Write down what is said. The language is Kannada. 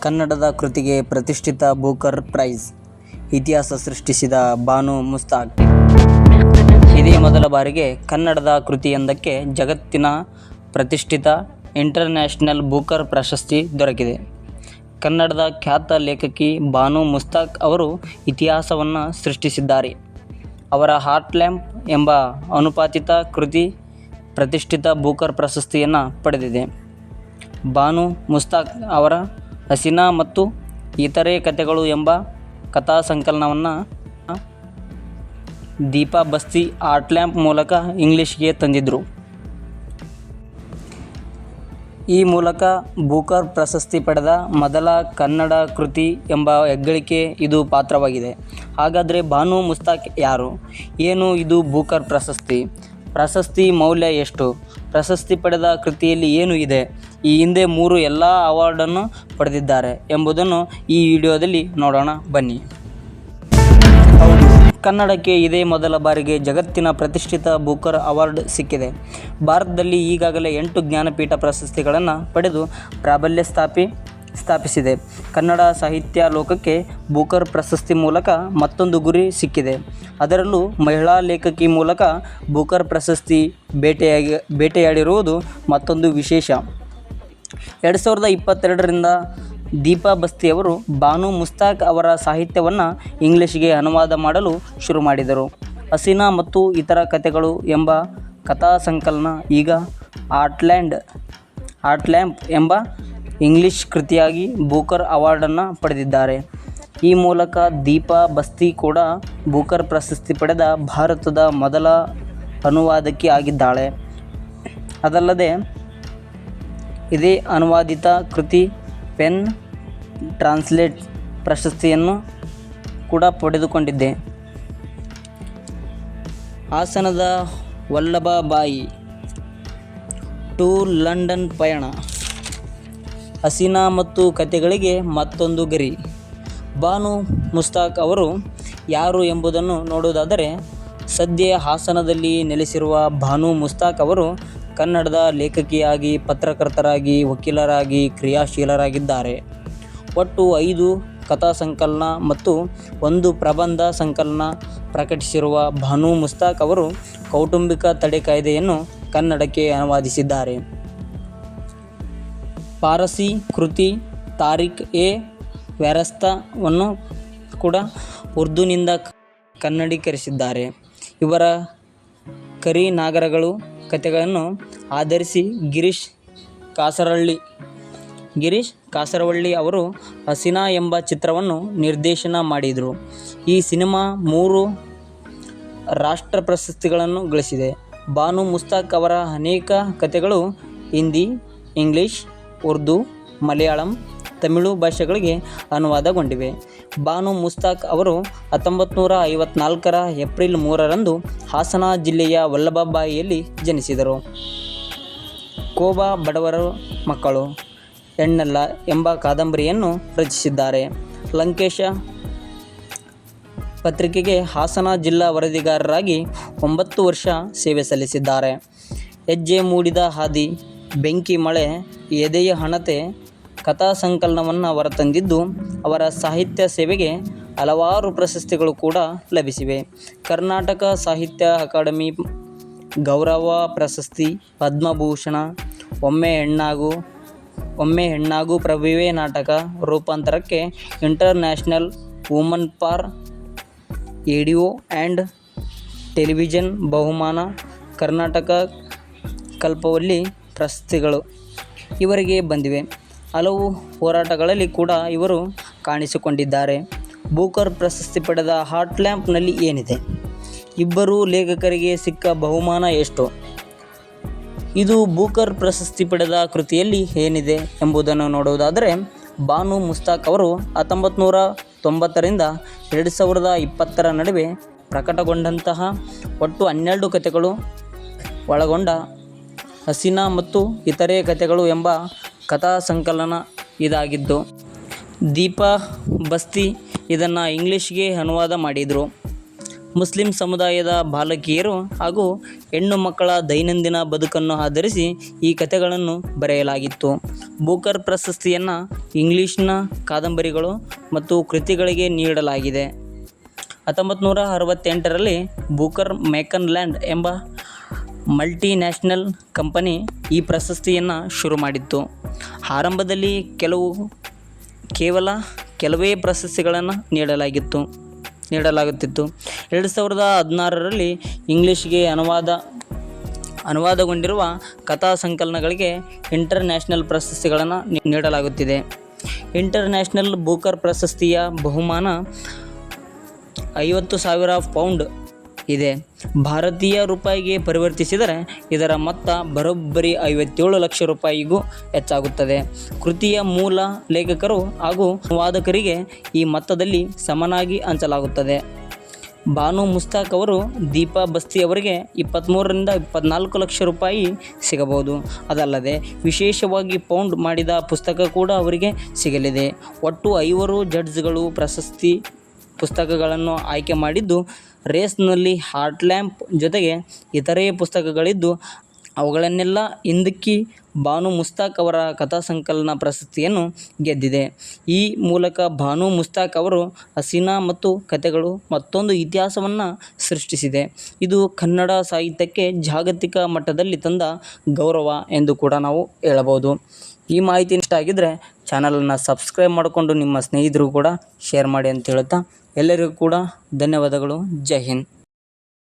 ಕನ್ನಡದ ಕೃತಿಗೆ ಪ್ರತಿಷ್ಠಿತ ಬೂಕರ್ ಪ್ರೈಸ್. ಇತಿಹಾಸ ಸೃಷ್ಟಿಸಿದ ಬಾನು ಮುಸ್ತಾಕ್. ಇದೇ ಮೊದಲ ಬಾರಿಗೆ ಕನ್ನಡದ ಕೃತಿಯೊಂದಕ್ಕೆ ಜಗತ್ತಿನ ಪ್ರತಿಷ್ಠಿತ ಇಂಟರ್ನ್ಯಾಷನಲ್ ಬೂಕರ್ ಪ್ರಶಸ್ತಿ ದೊರಕಿದೆ. ಕನ್ನಡದ ಖ್ಯಾತ ಲೇಖಕಿ ಬಾನು ಮುಸ್ತಾಕ್ ಅವರು ಇತಿಹಾಸವನ್ನು ಸೃಷ್ಟಿಸಿದ್ದಾರೆ. ಅವರ ಹಾರ್ಟ್ ಲ್ಯಾಂಪ್ ಎಂಬ ಅನುಪಾತಿತ ಕೃತಿ ಪ್ರತಿಷ್ಠಿತ ಬೂಕರ್ ಪ್ರಶಸ್ತಿಯನ್ನು ಪಡೆದಿದೆ. ಬಾನು ಮುಸ್ತಾಕ್ ಅವರ ಹಸೀನಾ ಮತ್ತು ಇತರೆ ಕಥೆಗಳು ಎಂಬ ಕಥಾ ಸಂಕಲನವನ್ನು ದೀಪಾ ಬಸ್ತಿ ಆರ್ಟ್ ಲ್ಯಾಂಪ್ ಮೂಲಕ ಇಂಗ್ಲೀಷ್ಗೆ ತಂದಿದ್ದರು ಈ ಮೂಲಕ ಬೂಕರ್ ಪ್ರಶಸ್ತಿ ಪಡೆದ ಮೊದಲ ಕನ್ನಡ ಕೃತಿ ಎಂಬ ಹೆಗ್ಗಳಿಕೆ ಇದು ಪಾತ್ರವಾಗಿದೆ. ಹಾಗಾದರೆ ಬಾನು ಮುಸ್ತಾಕ್ ಯಾರು? ಏನು ಇದು ಬೂಕರ್ ಪ್ರಶಸ್ತಿ? ಪ್ರಶಸ್ತಿ ಮೌಲ್ಯ ಎಷ್ಟು? ಪ್ರಶಸ್ತಿ ಪಡೆದ ಕೃತಿಯಲ್ಲಿ ಏನು ಇದೆ? ಈ ಹಿಂದೆ ಮೂರು ಎಲ್ಲ ಅವಾರ್ಡನ್ನು ಪಡೆದಿದ್ದಾರೆ ಎಂಬುದನ್ನು ಈ ವಿಡಿಯೋದಲ್ಲಿ ನೋಡೋಣ, ಬನ್ನಿ. ಕನ್ನಡಕ್ಕೆ ಇದೇ ಮೊದಲ ಬಾರಿಗೆ ಜಗತ್ತಿನ ಪ್ರತಿಷ್ಠಿತ ಬೂಕರ್ ಅವಾರ್ಡ್ ಸಿಕ್ಕಿದೆ. ಭಾರತದಲ್ಲಿ ಈಗಾಗಲೇ ಎಂಟು ಜ್ಞಾನಪೀಠ ಪ್ರಶಸ್ತಿಗಳನ್ನು ಪಡೆದು ಪ್ರಾಬಲ್ಯ ಸ್ಥಾಪಿ, ಸ್ಥಾಪಿಸಿದೆ. ಕನ್ನಡ ಸಾಹಿತ್ಯ ಲೋಕಕ್ಕೆ ಬೂಕರ್ ಪ್ರಶಸ್ತಿ ಮೂಲಕ ಮತ್ತೊಂದು ಗುರಿ ಸಿಕ್ಕಿದೆ. ಅದರಲ್ಲೂ ಮಹಿಳಾ ಲೇಖಕಿ ಮೂಲಕ ಬೂಕರ್ ಪ್ರಶಸ್ತಿ ಬೇಟೆಯಾಗಿ, ಬೇಟೆಯಾಡಿರುವುದು ಮತ್ತೊಂದು ವಿಶೇಷ. ಎರಡು ಸಾವಿರದ ಇಪ್ಪತ್ತೆರಡರಿಂದ ದೀಪಾ ಬಸ್ತಿಯವರು ಬಾನು ಮುಸ್ತಾಕ್ ಅವರ ಸಾಹಿತ್ಯವನ್ನು ಇಂಗ್ಲಿಷ್ಗೆ ಅನುವಾದ ಮಾಡಲು ಶುರು ಮಾಡಿದರು. ಹಸೀನಾ ಮತ್ತು ಇತರ ಕಥೆಗಳು ಎಂಬ ಕಥಾ ಸಂಕಲನ ಈಗ ಆರ್ಟ್ಲ್ಯಾಂಡ್ ಆರ್ಟ್ಲ್ಯಾಂಪ್ ಎಂಬ ಇಂಗ್ಲಿಷ್ ಕೃತಿಯಾಗಿ ಬೂಕರ್ ಅವಾರ್ಡನ್ನು ಪಡೆದಿದ್ದಾರೆ. ಈ ಮೂಲಕ ದೀಪಾ ಬಸ್ತಿ ಕೂಡ ಬೂಕರ್ ಪ್ರಶಸ್ತಿ ಪಡೆದ ಭಾರತದ ಮೊದಲ ಅನುವಾದಕಿ ಆಗಿದ್ದಾಳೆ. ಅದಲ್ಲದೆ ಇದೇ ಅನುವಾದಿತ ಕೃತಿ ಪೆನ್ ಟ್ರಾನ್ಸ್ಲೇಟ್ ಪ್ರಶಸ್ತಿಯನ್ನು ಕೂಡ ಪಡೆದುಕೊಂಡಿದ್ದೆ. ಹಾಸನದ ವಲ್ಲಭಬಾಯಿ ಟು ಲಂಡನ್ ಪಯಣ. ಹಸೀನಾ ಮತ್ತು ಕತೆಗಳಿಗೆ ಮತ್ತೊಂದು ಗರಿ. ಬಾನು ಮುಸ್ತಾಕ್ ಅವರು ಯಾರು ಎಂಬುದನ್ನು ನೋಡುವುದಾದರೆ ಸದ್ಯ ಹಾಸನದಲ್ಲಿ ನೆಲೆಸಿರುವ ಭಾನು ಮುಸ್ತಾಕ್ ಅವರು ಕನ್ನಡದ ಲೇಖಕಿಯಾಗಿ, ಪತ್ರಕರ್ತರಾಗಿ, ವಕೀಲರಾಗಿ, ಕ್ರಿಯಾಶೀಲರಾಗಿದ್ದಾರೆ. ಒಟ್ಟು ಐದು ಕಥಾ ಸಂಕಲನ ಮತ್ತು ಒಂದು ಪ್ರಬಂಧ ಸಂಕಲನ ಪ್ರಕಟಿಸಿರುವ ಭಾನು ಮುಸ್ತಾಕ್ ಅವರು ಕೌಟುಂಬಿಕ ತಡೆ ಕಾಯ್ದೆಯನ್ನು ಕನ್ನಡಕ್ಕೆ ಅನುವಾದಿಸಿದ್ದಾರೆ. ಪಾರಸಿ ಕೃತಿ ತಾರಿಕ್ ಎ. ವ್ಯಾರಸ್ತಾವನ್ನು ಕೂಡ ಉರ್ದುನಿಂದ ಕನ್ನಡೀಕರಿಸಿದ್ದಾರೆ. ಇವರ ಕರಿ ನಾಗರಗಳು ಕಥೆಗಳನ್ನು ಆಧರಿಸಿ ಗಿರೀಶ್ ಕಾಸರಳ್ಳಿ. ಗಿರೀಶ್ ಕಾಸರವಳ್ಳಿ ಅವರು ಹಸಿನಾ ಎಂಬ ಚಿತ್ರವನ್ನು ನಿರ್ದೇಶನ ಮಾಡಿದರು. ಈ ಸಿನಿಮಾ ಮೂರು ರಾಷ್ಟ್ರ ಪ್ರಶಸ್ತಿಗಳನ್ನು ಗಳಿಸಿದೆ. ಬಾನು ಮುಸ್ತಾಕ್ ಅವರ ಅನೇಕ ಕಥೆಗಳು ಹಿಂದಿ, ಇಂಗ್ಲೀಷ್, ಉರ್ದು, ಮಲಯಾಳಂ ತಮಿಳು ಭಾಷೆಗಳಿಗೆ ಅನುವಾದಗೊಂಡಿವೆ. ಬಾನು ಮುಸ್ತಾಕ್ ಅವರು ಹತ್ತೊಂಬತ್ತು ನೂರ ಐವತ್ನಾಲ್ಕರ ಏಪ್ರಿಲ್ ಮೂರರಂದು ಹಾಸನ ಜಿಲ್ಲೆಯ ವಲ್ಲಭಬಾಯಿಯಲ್ಲಿ ಜನಿಸಿದರು. ಕೋಬಾ ಬಡವರ ಮಕ್ಕಳು, ಹೆಣ್ಣಲ್ಲ ಎಂಬ ಕಾದಂಬರಿಯನ್ನು ರಚಿಸಿದ್ದಾರೆ. ಲಂಕೇಶ ಪತ್ರಿಕೆಗೆ ಹಾಸನ ಜಿಲ್ಲಾ ವರದಿಗಾರರಾಗಿ ಒಂಬತ್ತು ವರ್ಷ ಸೇವೆ ಸಲ್ಲಿಸಿದ್ದಾರೆ. ಹೆಜ್ಜೆ ಮೂಡಿದ ಹಾದಿ, ಬೆಂಕಿ ಮಳೆ, ಎದೆಯ ಹಣತೆ ಕಥಾ ಸಂಕಲನವನ್ನು ಹೊರತಂದಿದ್ದು ಅವರ ಸಾಹಿತ್ಯ ಸೇವೆಗೆ ಹಲವಾರು ಪ್ರಶಸ್ತಿಗಳು ಕೂಡ ಲಭಿಸಿವೆ. ಕರ್ನಾಟಕ ಸಾಹಿತ್ಯ ಅಕಾಡೆಮಿ ಗೌರವ ಪ್ರಶಸ್ತಿ, ಪದ್ಮಭೂಷಣ, ಒಮ್ಮೆ ಹೆಣ್ಣಾಗು ಒಮ್ಮೆ ಹೆಣ್ಣಾಗು ಪ್ರಭುವೆ ನಾಟಕ ರೂಪಾಂತರಕ್ಕೆ international woman for radio and television ಬಹುಮಾನ, ಕರ್ನಾಟಕ ಕಲ್ಪವಲ್ಲಿ ಪ್ರಶಸ್ತಿಗಳು ಇವರಿಗೆ ಬಂದಿವೆ. ಹಲವು ಹೋರಾಟಗಳಲ್ಲಿ ಕೂಡ ಇವರು ಕಾಣಿಸಿಕೊಂಡಿದ್ದಾರೆ. ಬೂಕರ್ ಪ್ರಶಸ್ತಿ ಪಡೆದ ಹಾಟ್ ಲ್ಯಾಂಪ್ನಲ್ಲಿ ಏನಿದೆ? ಇಬ್ಬರು ಲೇಖಕರಿಗೆ ಸಿಕ್ಕ ಬಹುಮಾನ ಎಷ್ಟು? ಇದು ಬೂಕರ್ ಪ್ರಶಸ್ತಿ ಪಡೆದ ಕೃತಿಯಲ್ಲಿ ಏನಿದೆ ಎಂಬುದನ್ನು ನೋಡುವುದಾದರೆ, ಬಾನು ಮುಸ್ತಾಕ್ ಅವರು ಹತ್ತೊಂಬತ್ತು ನೂರ ತೊಂಬತ್ತರಿಂದ ಎರಡು ಸಾವಿರದ ಇಪ್ಪತ್ತರ ನಡುವೆ ಪ್ರಕಟಗೊಂಡಂತಹ ಒಟ್ಟು ಹನ್ನೆರಡು ಕಥೆಗಳು ಒಳಗೊಂಡ ಹಸೀನಾ ಮತ್ತು ಇತರೆ ಕಥೆಗಳು ಎಂಬ ಕಥಾ ಸಂಕಲನ ಇದಾಗಿದ್ದು. ದೀಪಾ, ಬಸ್ತಿ ಇದನ್ನು ಇಂಗ್ಲೀಷ್ಗೆ ಅನುವಾದ ಮಾಡಿದರು. ಮುಸ್ಲಿಂ ಸಮುದಾಯದ ಬಾಲಕಿಯರು ಹಾಗೂ ಹೆಣ್ಣು ಮಕ್ಕಳ ದೈನಂದಿನ ಬದುಕನ್ನು ಆಧರಿಸಿ ಈ ಕಥೆಗಳನ್ನು ಬರೆಯಲಾಗಿತ್ತು. ಬೂಕರ್ ಪ್ರಶಸ್ತಿಯನ್ನು ಇಂಗ್ಲೀಷ್ನ ಕಾದಂಬರಿಗಳು ಮತ್ತು ಕೃತಿಗಳಿಗೆ ನೀಡಲಾಗಿದೆ. ಹತ್ತೊಂಬತ್ತು ನೂರ ಅರವತ್ತೆಂಟರಲ್ಲಿ ಬೂಕರ್ ಲ್ಯಾಂಡ್ ಎಂಬ ಮಲ್ಟಿನ್ಯಾಷನಲ್ ಕಂಪನಿ ಈ ಪ್ರಶಸ್ತಿಯನ್ನು ಶುರು ಮಾಡಿತ್ತು. ಆರಂಭದಲ್ಲಿ ಕೆಲವು ಕೇವಲ ಕೆಲವೇ ಪ್ರಶಸ್ತಿಗಳನ್ನು ನೀಡಲಾಗಿತ್ತು, ನೀಡಲಾಗುತ್ತಿತ್ತು. ಎರಡು ಸಾವಿರದ ಹದಿನಾರರಲ್ಲಿ ಇಂಗ್ಲೀಷ್ಗೆ ಅನುವಾದ, ಅನುವಾದಗೊಂಡಿರುವ ಕಥಾ ಸಂಕಲನಗಳಿಗೆ ಇಂಟರ್ನ್ಯಾಷನಲ್ ಪ್ರಶಸ್ತಿಗಳನ್ನು ನೀಡಲಾಗುತ್ತಿದೆ. ಇಂಟರ್ನ್ಯಾಷನಲ್ ಬೂಕರ್ ಪ್ರಶಸ್ತಿಯ ಬಹುಮಾನ ಐವತ್ತು ಸಾವಿರ ಪೌಂಡ್ ಇದೆ. ಭಾರತೀಯ ರೂಪಾಯಿಗೆ ಪರಿವರ್ತಿಸಿದರೆ ಇದರ ಮೊತ್ತ ಬರೋಬ್ಬರಿ ಐವತ್ತೇಳು ಲಕ್ಷ ರೂಪಾಯಿಗೂ ಹೆಚ್ಚಾಗುತ್ತದೆ. ಕೃತಿಯ ಮೂಲ ಲೇಖಕರು ಹಾಗೂ ವಾದಕರಿಗೆ ಈ ಮೊತ್ತದಲ್ಲಿ ಸಮನಾಗಿ ಹಂಚಲಾಗುತ್ತದೆ. ಬಾನು ಮುಸ್ತಾಕ್ ಅವರು ದೀಪಾ ಬಸ್ತಿ ಅವರಿಗೆ ಇಪ್ಪತ್ತ್ಮೂರರಿಂದ ಇಪ್ಪತ್ನಾಲ್ಕು ಲಕ್ಷ ರೂಪಾಯಿ ಸಿಗಬಹುದು. ಅದಲ್ಲದೆ ವಿಶೇಷವಾಗಿ ಪೌಂಡ್ ಮಾಡಿದ ಪುಸ್ತಕ ಕೂಡ ಅವರಿಗೆ ಸಿಗಲಿದೆ. ಒಟ್ಟು ಐವರು ಜಡ್ಜ್ಗಳು ಪ್ರಶಸ್ತಿ ಪುಸ್ತಕಗಳನ್ನು ಆಯ್ಕೆ ಮಾಡಿದ್ದು ರೇಸ್ನಲ್ಲಿ ಹಾರ್ಟ್ ಲ್ಯಾಂಪ್ ಜೊತೆಗೆ ಇತರೆ ಪುಸ್ತಕಗಳಿದ್ದು ಅವುಗಳನ್ನೆಲ್ಲ ಹಿಂದಿಕ್ಕಿ ಬಾನು ಮುಸ್ತಾಕ್ ಅವರ ಕಥಾ ಸಂಕಲನ ಪ್ರಶಸ್ತಿಯನ್ನು ಗೆದ್ದಿದೆ. ಈ ಮೂಲಕ ಬಾನು ಮುಸ್ತಾಕ್ ಅವರು ಹಸೀನಾ ಮತ್ತು ಕಥೆಗಳು ಮತ್ತೊಂದು ಇತಿಹಾಸವನ್ನು ಸೃಷ್ಟಿಸಿದೆ. ಇದು ಕನ್ನಡ ಸಾಹಿತ್ಯಕ್ಕೆ ಜಾಗತಿಕ ಮಟ್ಟದಲ್ಲಿ ತಂದ ಗೌರವ ಎಂದು ಕೂಡ ನಾವು ಹೇಳಬಹುದು. ಈ ಮಾಹಿತಿ ಇಷ್ಟ ಆಗಿದ್ದರೆ ಚಾನಲನ್ನು ಸಬ್ಸ್ಕ್ರೈಬ್ ಮಾಡಿಕೊಂಡು ನಿಮ್ಮ ಸ್ನೇಹಿತರು ಕೂಡ ಶೇರ್ ಮಾಡಿ ಅಂತ ಹೇಳುತ್ತಾ ಎಲ್ಲರಿಗೂ ಕೂಡ ಧನ್ಯವಾದಗಳು. ಜೈ ಹಿಂದ್.